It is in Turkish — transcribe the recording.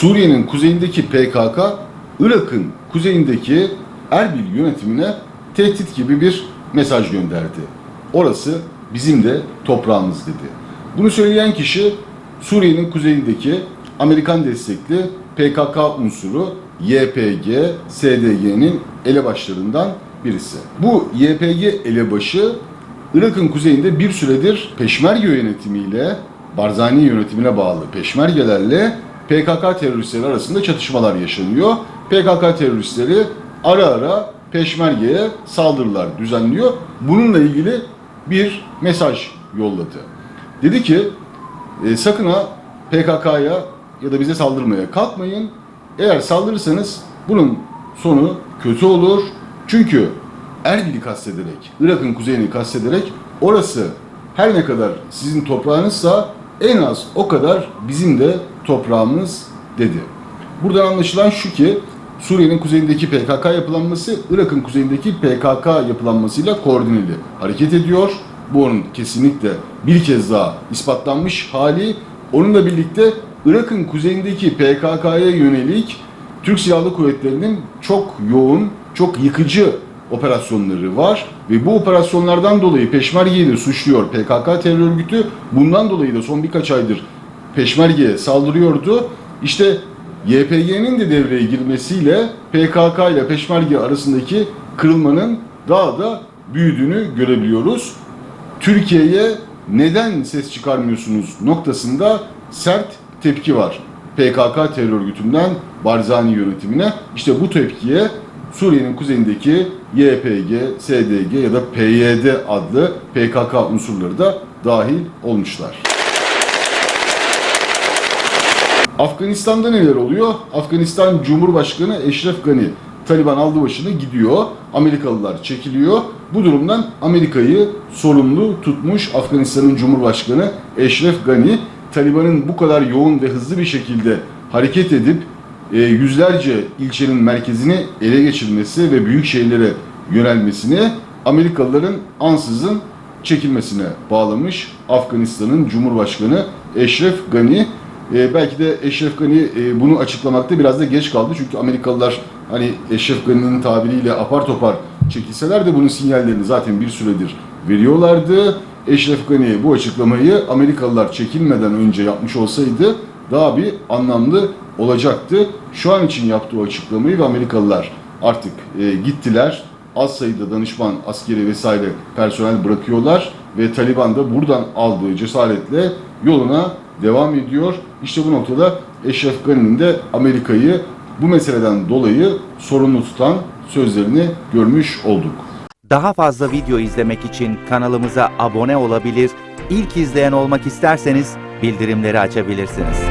Suriye'nin kuzeyindeki PKK, Irak'ın kuzeyindeki Erbil yönetimine tehdit gibi bir mesaj gönderdi. Orası bizim de toprağımız dedi. Bunu söyleyen kişi Suriye'nin kuzeyindeki Amerikan destekli PKK unsuru YPG, SDG'nin elebaşlarından birisi. Bu YPG elebaşı Irak'ın kuzeyinde bir süredir Peşmerge yönetimiyle Barzani yönetimine bağlı peşmergelerle PKK teröristleri arasında çatışmalar yaşanıyor. PKK teröristleri ara ara peşmergeye saldırılar düzenliyor. Bununla ilgili bir mesaj yolladı. Dedi ki e, sakın ha PKK'ya ya da bize saldırmaya kalkmayın. Eğer saldırırsanız bunun sonu kötü olur. Çünkü Erbil'i kastederek, Irak'ın kuzeyini kastederek orası her ne kadar sizin toprağınızsa en az o kadar bizim de toprağımız dedi. Buradan anlaşılan şu ki Suriye'nin kuzeyindeki PKK yapılanması Irak'ın kuzeyindeki PKK yapılanmasıyla koordineli hareket ediyor. Bu onun kesinlikle bir kez daha ispatlanmış hali. Onunla birlikte Irak'ın kuzeyindeki PKK'ya yönelik Türk Silahlı Kuvvetleri'nin çok yoğun, çok yıkıcı operasyonları var ve bu operasyonlardan dolayı Peşmerge'yi de suçluyor PKK terör örgütü. Bundan dolayı da son birkaç aydır Peşmerge'ye saldırıyordu. İşte YPG'nin de devreye girmesiyle PKK ile Peşmerge arasındaki kırılmanın daha da büyüdüğünü görebiliyoruz. Türkiye'ye neden ses çıkarmıyorsunuz noktasında sert tepki var. PKK terör örgütünden Barzani yönetimine. İşte bu tepkiye Suriye'nin kuzeyindeki YPG, SDG ya da PYD adlı PKK unsurları da dahil olmuşlar. Afganistan'da neler oluyor? Afganistan Cumhurbaşkanı Eşref Gani Taliban aldı başını gidiyor. Amerikalılar çekiliyor. Bu durumdan Amerika'yı sorumlu tutmuş Afganistan'ın Cumhurbaşkanı Eşref Gani Taliban'ın bu kadar yoğun ve hızlı bir şekilde hareket edip e, yüzlerce ilçenin merkezini ele geçirmesi ve büyük şehirlere yönelmesini Amerikalıların ansızın çekilmesine bağlamış Afganistan'ın Cumhurbaşkanı Eşref Gani. E, belki de Eşref Gani e, bunu açıklamakta biraz da geç kaldı. Çünkü Amerikalılar hani Eşref Gani'nin tabiriyle apar topar çekilseler de bunun sinyallerini zaten bir süredir veriyorlardı. Eşref Gani bu açıklamayı Amerikalılar çekilmeden önce yapmış olsaydı daha bir anlamlı olacaktı. Şu an için yaptığı açıklamayı ve Amerikalılar artık e, gittiler. Az sayıda danışman, askeri vesaire personel bırakıyorlar ve Taliban da buradan aldığı cesaretle yoluna devam ediyor. İşte bu noktada Eşref Gani'nin de Amerika'yı bu meseleden dolayı sorumlu tutan sözlerini görmüş olduk. Daha fazla video izlemek için kanalımıza abone olabilir, ilk izleyen olmak isterseniz bildirimleri açabilirsiniz.